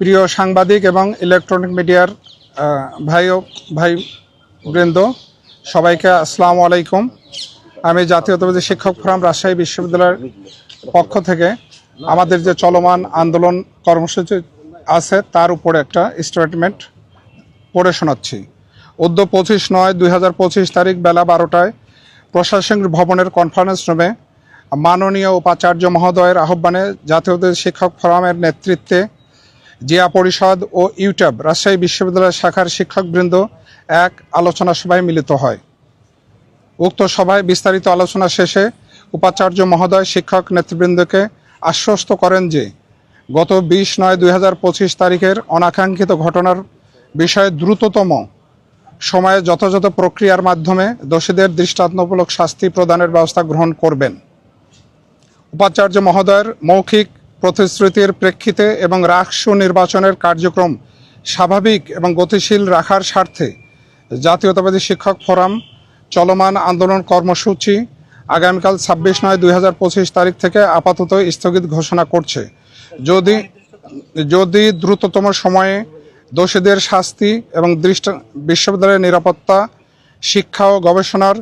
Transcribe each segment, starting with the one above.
প্রিয় সাংবাদিক এবং ইলেকট্রনিক মিডিয়ার ভাই ও ভাই বৃন্দ, সবাইকে আসসালামু আলাইকুম। আমি জাতীয়তাবাদী শিক্ষক ফোরাম রাজশাহী বিশ্ববিদ্যালয়ের পক্ষ থেকে আমাদের যে চলমান আন্দোলন কর্মসূচি আছে, তার উপরে একটা স্টেটমেন্ট পড়ে শোনাচ্ছি। উদ্য পঁচিশ নয়, দুই তারিখ বেলা বারোটায় প্রশাসনিক ভবনের কনফারেন্স রুমে মাননীয় উপাচার্য মহোদয়ের আহ্বানে জাতীয়তাবাদী শিক্ষক ফোরামের নেতৃত্বে জিয়া পরিষদ ও ইউটিউব রাজশাহী বিশ্ববিদ্যালয় শাখার শিক্ষকবৃন্দ এক আলোচনা সভায় মিলিত হয়। উক্ত সভায় বিস্তারিত আলোচনা শেষে উপাচার্য মহোদয় শিক্ষক নেতৃবৃন্দকে আশ্বস্ত করেন যে, গত বিশ নয় দুই তারিখের অনাকাঙ্ক্ষিত ঘটনার বিষয়ে দ্রুততম সময়ে যথাযথ প্রক্রিয়ার মাধ্যমে দোষীদের দৃষ্টান্তমূলক শাস্তি প্রদানের ব্যবস্থা গ্রহণ করবেন। উপাচার্য মহোদয়ের মৌখিক প্রতিশ্রুতির প্রেক্ষিতে এবং রাষ্ট্র নির্বাচনের কার্যক্রম স্বাভাবিক এবং গতিশীল রাখার স্বার্থে জাতীয়তাবাদী শিক্ষক ফোরাম চলমান আন্দোলন কর্মসূচি আগামীকাল ছাব্বিশ নয় দুই তারিখ থেকে আপাতত স্থগিত ঘোষণা করছে। যদি যদি দ্রুততম সময়ে দোষীদের শাস্তি এবং দৃষ্ট বিশ্ববিদ্যালয়ের নিরাপত্তা, শিক্ষা ও গবেষণার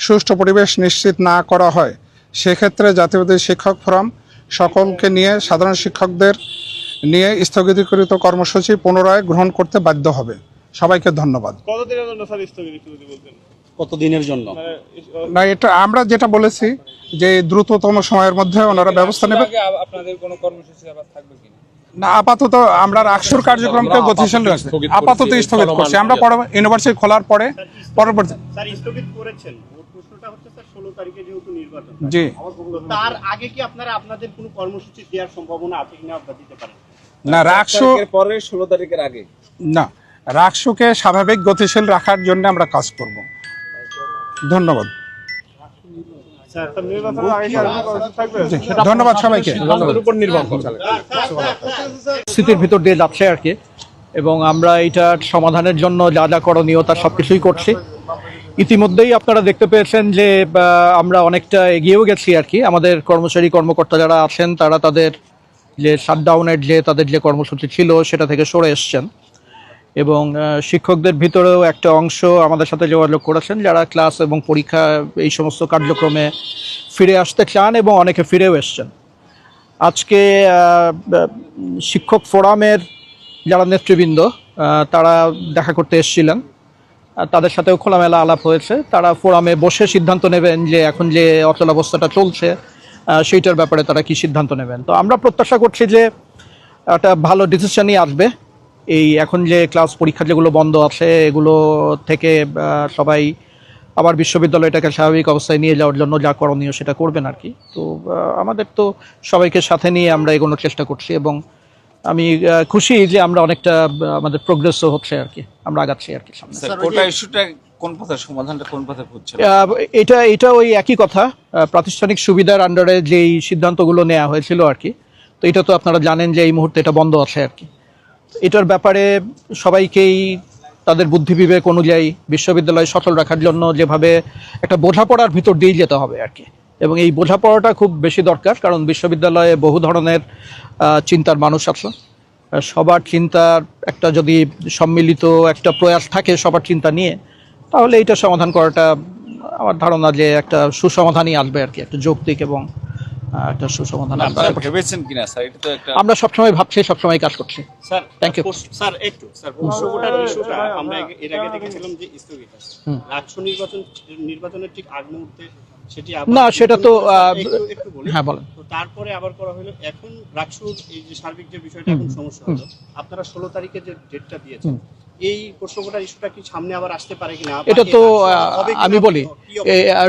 সুষ্ঠু পরিবেশ নিশ্চিত না করা হয়, সেক্ষেত্রে জাতীয়বাদী শিক্ষক ফোরাম সকলকে নিয়ে সাধারণ শিক্ষকদের নিয়ে স্থগিতকৃত কর্মসূচি পুনরায় গ্রহণ করতে বাধ্য হবে সবাইকে ধন্যবাদ কতদিনের জন্য মানে না এটা আমরা যেটা বলেছি যে দ্রুততম সময়ের মধ্যে ওনারা ব্যবস্থা নেবে আপনাদের কোনো কর্মসূচি আবার থাকবে কিনা না আপাতত আমরা রাষ্ট্র কার্যক্রমকে গতিশীল রাখছি আপাতত স্থগিত করছি আমরা ইউনিভার্সিটি খোলার পরে পরবর্তী স্যার স্থগিত করেছেন ওর প্রশ্নটা হচ্ছে স্যার ষোলো তারিখে যেহেতু নির্বাচন জি। তো তার আগে কি আপনারা আপনাদের কোনো কর্মসূচি দেওয়ার সম্ভাবনা আছে কিনা আপনারা দিতে পারেন? না রাষ্ট্র তারিখের পরে ষোলো তারিখের আগে। না স্বাভাবিক গতিশীল রাখার জন্য আমরা কাজ করব। ধন্যবাদ। ধন্যবাদ সবাইকে। উপর নির্ভর করে ভিতর দিয়ে যাচ্ছে আর কি। এবং আমরা এইটার সমাধানের জন্য যা যা করণীয় তার সব কিছুই করছি। ইতিমধ্যেই আপনারা দেখতে পেয়েছেন যে আমরা অনেকটা এগিয়েও গেছি আর কি। আমাদের কর্মচারী, কর্মকর্তা যারা আছেন, তারা তাদের যে শাটডাউনের যে, তাদের যে কর্মসূচি ছিল, সেটা থেকে সরে এসছেন। এবং শিক্ষকদের ভিতরেও একটা অংশ আমাদের সাথে যোগাযোগ করেছেন, যারা ক্লাস এবং পরীক্ষা, এই সমস্ত কার্যক্রমে ফিরে আসতে চান এবং অনেকে ফিরেও এসছেন। আজকে শিক্ষক ফোরামের যারা নেতৃবৃন্দ তারা দেখা করতে এসেছিলেন। তাদের সাথেও খোলামেলা আলাপ হয়েছে। তারা ফোরামে বসে সিদ্ধান্ত নেবেন যে এখন যে অচলাবস্থাটা চলছে সেইটার ব্যাপারে তারা কি সিদ্ধান্ত নেবেন। তো আমরা প্রত্যাশা করছি যে একটা ভালো ডিসিশনই আসবে। এই এখন যে ক্লাস পরীক্ষা যেগুলো বন্ধ আছে, এগুলো থেকে সবাই আবার বিশ্ববিদ্যালয়টাকে স্বাভাবিক অবস্থায় নিয়ে যাওয়ার জন্য যা করণীয় সেটা করবেন আর কি। তো আমাদের তো সবাইকে সাথে নিয়ে আমরা এগোনোর চেষ্টা করছি এবং আমি খুশি যে আমরা অনেকটা আমাদের প্রোগ্রেসও হচ্ছে আর কি। আমরা আগাচ্ছি আর কি সামনে। কোটা ইস্যুটা কোন পথে সমাধানটা কোন পথে হচ্ছে? এটা এটা ওই একই কথা। প্রাতিষ্ঠানিক সুবিধার আন্ডারে যেই সিদ্ধান্তগুলো নেওয়া হয়েছিল আর কি তো এটা তো আপনারা জানেন যে এই মুহূর্তে এটা বন্ধ আছে আর কি। এটার ব্যাপারে সবাইকেই তাদের বুদ্ধি বিবেক অনুযায়ী বিশ্ববিদ্যালয় সচল রাখার জন্য যেভাবে একটা বোঝাপড়ার ভিতর দিয়ে যেতে হবে আর কি। এবং এই বোঝাপড়াটা খুব বেশি দরকার কারণ বিশ্ববিদ্যালয়ে বহু ধরনের চিন্তার মানুষ আছে। সবার চিন্তার একটা যদি সম্মিলিত একটা প্রয়াস থাকে সবার চিন্তা নিয়ে তাহলে এইটা সমাধান করাটা আমার ধারণা যে একটা সুসমাধানই আসবে আর কি একটা যৌক্তিক এবং একটা সুসমাধান আপনারা ভেবেছেন কিনা স্যার? এটা তো একটা আমরা সবসময় ভাবছি সবসময় কাজ করছি। Sir you. পোস্ট- স্যার একটু স্যার ইস্যুটা আমরা এর- এর আগে দেখেছিলাম যে স্থগিত আছে রাষ্ট্র নির্বাচন নির্বাচনের ঠিক আগ মুহূর্তে সেটি না, সেটা তো, একটু হ্যাঁ, বলেন। তো তারপরে আবার করা হলো এখন রাষ্ট্র এই যে সার্বিক যে বিষয়টা এখন সমস্যা হলো আপনারা ষোলো তারিখে যে ডেটটা দিয়েছেন এই প্রশ্নকোটার ইস্যুটা কি সামনে আবার আসতে পারে কিনা? এটা তো? আমি বলি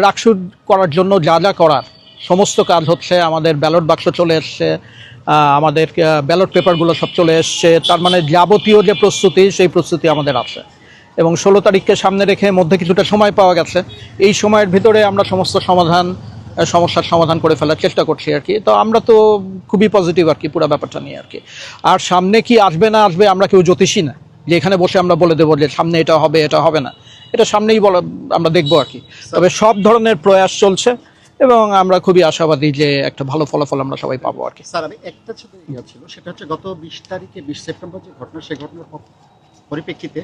রাকসুদ করার জন্য যা যা করার সমস্ত কাজ হচ্ছে আমাদের ব্যালট বাক্স চলে এসছে আহ, আমাদের ব্যালট পেপারগুলো সব চলে এসছে তার মানে যাবতীয় যে প্রস্তুতি সেই প্রস্তুতি আমাদের আছে। এবং ষোলো তারিখকে সামনে রেখে মধ্যে কিছুটা সময় পাওয়া গেছে। এই সময়ের ভিতরে আমরা সমস্ত সমাধান সমস্যার সমাধান করে ফেলার চেষ্টা করছি আর কি। তো আমরা তো খুবই পজিটিভ আর কি পুরো ব্যাপারটা নিয়ে আর কি। আর সামনে কি আসবে না আসবে আমরা কেউ জ্যোতিষী না। যে এখানে বসে আমরা বলে দেবো যে সামনে এটা হবে এটা হবে না। এটা সামনেই বলা, আমরা দেখব আর কি। তবে সব ধরনের প্রয়াস চলছে এবং আমরা খুবই আশাবাদী যে একটা ভালো ফলাফল আমরা সবাই পাবো আর কি। স্যার, আমি একটা ইয়ে ছিল সেটা হচ্ছে গত বিশ তারিখে বিশ সেপ্টেম্বর যে ঘটনা সেই ঘটনার পরিপ্রেক্ষিতে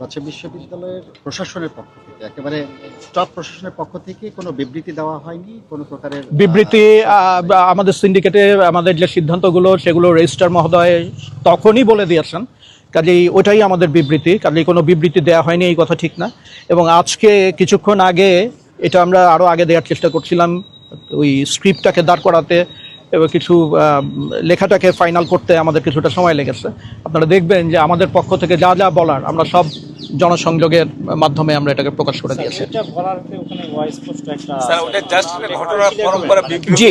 রাজশাহী বিশ্ববিদ্যালয়ের প্রশাসনের পক্ষ থেকে একেবারে স্টাফ প্রশাসনের পক্ষ থেকে কোনো বিবৃতি দেওয়া হয়নি? কোনো প্রকারের বিবৃতি আমাদের সিন্ডিকেটে আমাদের যে সিদ্ধান্তগুলো সেগুলো রেজিস্ট্রার মহোদয় তখনই বলে দিয়েছেন। কাজেই ওটাই আমাদের বিবৃতি। কাজেই কোনো বিবৃতি দেওয়া হয়নি এই কথা ঠিক না। এবং আজকে কিছুক্ষণ আগে এটা আমরা আরও আগে দেওয়ার চেষ্টা করছিলাম ওই স্ক্রিপ্টটাকে দাঁড় করাতে। এবং কিছু আহ, লেখাটাকে ফাইনাল করতে আমাদের কিছুটা সময় লেগেছে। আপনারা দেখবেন যে আমাদের পক্ষ থেকে যা যা বলার আমরা সব জনসংযোগের মাধ্যমে আমরা এটাকে প্রকাশ করে দিয়েছি। এটা বলার ওখানে স্পষ্ট একটা স্যার ওটা জাস্ট ঘটনার পরম্পরা জি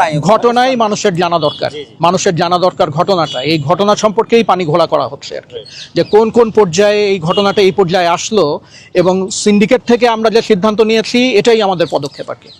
নাই ঘটনাই মানুষের জানা দরকার। মানুষের জানা দরকার ঘটনাটা। এই ঘটনা সম্পর্কেই পানি ঘোলা করা হচ্ছে আর কি। যে কোন কোন পর্যায়ে এই ঘটনাটা এই পর্যায়ে আসলো এবং সিন্ডিকেট থেকে আমরা যে সিদ্ধান্ত নিয়েছি এটাই আমাদের পদক্ষেপ আর কি।